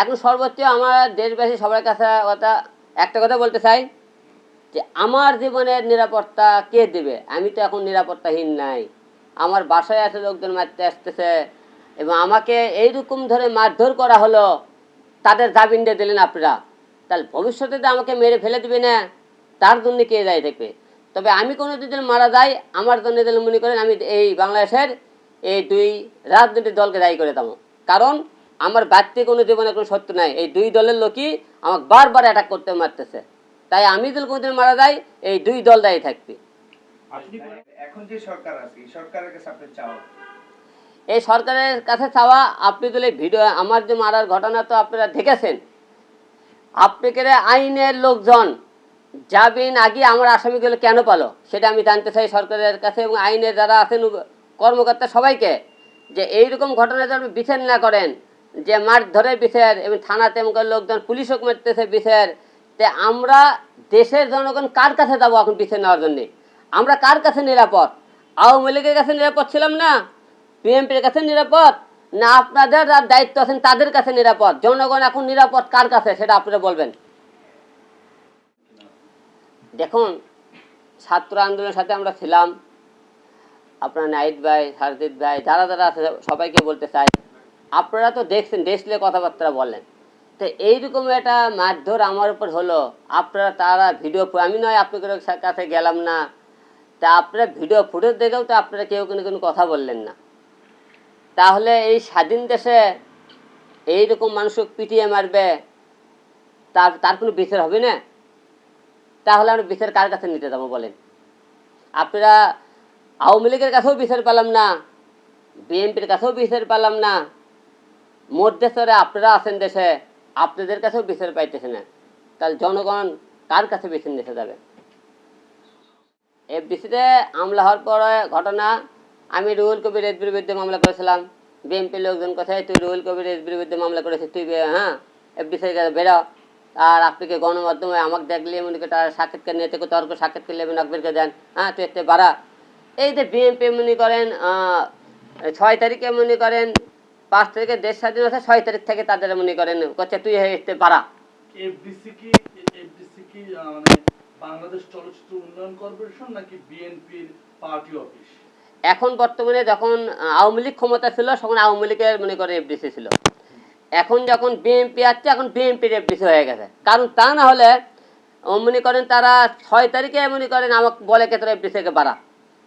এখন সর্বোচ্চ আমার দেশবাসী সবার কাছে কথা, একটা কথা বলতে চাই যে আমার জীবনের নিরাপত্তা কে দেবে? আমি তো এখন নিরাপত্তাহীন নাই। আমার বাসায় এত লোকজন মারতে আসতেছে এবং আমাকে এইরকম ধরে মারধর করা হলো, তাদের জামিন দিয়ে দিলেন আপনারা। তাহলে ভবিষ্যতে তো আমাকে মেরে ফেলে দিবে না, তার জন্য কে দায়ী থাকবে? তবে আমি কোনো যদি মারা যাই, আমার জন্য মনে করেন আমি এই বাংলাদেশের এই দুই রাজনৈতিক দলকে দায়ী করে দেবো। কারণ আমার ব্যক্তি কোনো জীবনে কোনো সত্য নাই। এই দুই দলের লোকই আমাকে বারবার অ্যাটাক করতে মারতেছে। তাই আমি যদি কোনোদিন মারা যাই এই দুই দল দায়ী থাকবে। এখন যে সরকার আছে এই সরকারের কাছে আপনি চাওয়া এই সরকারের কাছে চাওয়া আপনি যদি ভিডিও আমার যে মারার ঘটনা তো আপনারা দেখেছেন। আপনাকে আইনের লোকজন? যাবেন আগে আমার আসামিগুলো কেন পালো? সেটা আমি জানতে চাই সরকারের কাছে এবং আইনের যারা আছেন কর্মকর্তা সবাইকে যে এইরকম ঘটনা যেন বিচার না করেন যে মার ধরে বিচার, এবং থানাতে এমন করে লোকজন পুলিশও মারতেছে বিচার, তে আমরা দেশের জনগণ কার কাছে যাব এখন বিচার নেওয়ার জন্যে? আমরা কার কাছে নিরাপদ? আওয়ামী লীগের কাছে নিরাপদ ছিলাম না? বিএনপির কাছে নিরাপদ? না আপনাদের যার দায়িত্ব আছেন তাদের কাছে নিরাপদ? জনগণ এখন নিরাপদ কার কাছে, সেটা আপনারা বলবেন। দেখুন, ছাত্র আন্দোলনের সাথে আমরা ছিলাম। আপনার নাইট ভাই, সারজিৎ ভাই, যারা যারা আছে, সবাইকে বলতে চাই। আপনারা তো দেখছেন, দেখলে কথাবার্তা বলেন। তো এইরকম একটা মারধর আমার উপর হলো। আপনারা তারা ভিডিও আমি নয় আপনাদের কাছে গেলাম না। তা আপনারা ভিডিও ফুটেজ দেখেও তো আপনারা কেউ কোনো কোনো কথা বললেন না। তাহলে এই স্বাধীন দেশে এইরকম মানুষকে পিটিয়ে মারবে, তার তার কোনো বিচার হবে না? তাহলে আমরা বিচার কার কাছে নিতে যাব বলেন? আপনারা আওয়ামী লীগের কাছেও বিচার পেলাম না, বিএনপির কাছেও বিচার পেলাম না। মধ্যস্থরে আপনারা আছেন দেশে, আপনাদের কাছেও বিচার পাইতেছে না। তাহলে জনগণ কার কাছে বিচার নিতে যাবে? এফডিসিতে আমলা হওয়ার পরে ঘটনা, আমি রুহুল কবির রেজবির বিরুদ্ধে মামলা করেছিলাম। বিএনপির লোকজন কোথায়? তুই রুহুল কবির রেজবির বিরুদ্ধে মামলা করেছিস, তুই হ্যাঁ? এফডিসি বেরো। আর আপনাকে গণমাধ্যমে আমাকে দেখলে, মনে করি তার সাক্ষাৎকার নিয়ে তর্ক সাক্ষাৎকার নেবেন আকবরকে দেন। হ্যাঁ তুই একটু বাড়া। এই যে বিএনপি মনে করেন ছয় তারিখে মনে করেন পাঁচ তারিখে দেশ স্বাধীন আছে ছয় তারিখ থেকে তাদের মনে করেন করছে তুই একটু বাড়া এফডিসি কি এফডিসি কি মানে বাংলাদেশ চলচ্চিত্র উন্নয়ন কর্পোরেশন নাকি বিএনপির পার্টি অফিস? এখন বর্তমানে যখন আওয়ামী লীগ ক্ষমতা ছিল তখন আওয়ামী লীগের মনে করে এফডিসি ছিল। এখন যখন বিএনপি আসছে এখন বিএনপির এফডিসি হয়ে গেছে। কারণ তা না হলে মনে করেন তারা ছয় তারিখে মনে করেন আমাকে বলে কে তোরা এফডিসিকে বাড়া।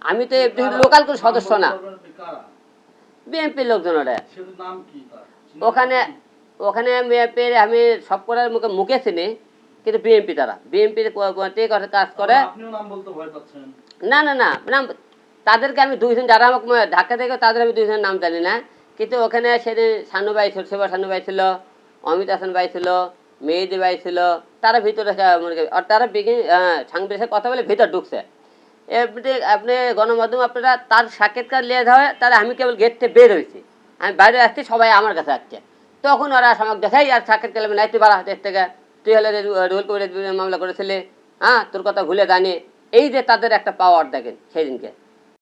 আমি তো এফডিসি লোকাল কোনো সদস্য না নাম বলতে পারবেন কারা বিএনপির লোকজন ওরা ওখানে ওখানে বিএনপির আমি সব করার মুখে মুখে চিনি কিন্তু বিএনপি তারা। বিএনপির কাজ করে। না না না নাম তাদেরকে আমি দুইজন যারা আমাকে ঢাকা থেকে তাদের আমি দুইজনের নাম জানি না। কিন্তু ওখানে সেদিন সানু ভাই ছিল সেবা সানু ভাই ছিল অমিত হাসান ভাই ছিল মেহেদি ভাই ছিল তারা ভিতরে মনে তারা সাংবাদিকের কথা বলে ভিতর ঢুকছে। এমনি আপনি গণমাধ্যম আপনারা তার সাক্ষাৎকার নিয়ে যাওয়া তাহলে আমি কেবল গেট থেকে বের হয়েছি। আমি বাইরে আসছি, সবাই আমার কাছে আসছে। তখন ওরা আমাকে দেখাই আর সাক্ষাৎকার আমি নাইতে পারা হাতের থেকে, তুই হলে রোল করে মামলা করেছিলে হ্যাঁ? তোর কথা ভুলে জানে। এই যে তাদের একটা পাওয়ার দেখেন, সেদিনকে।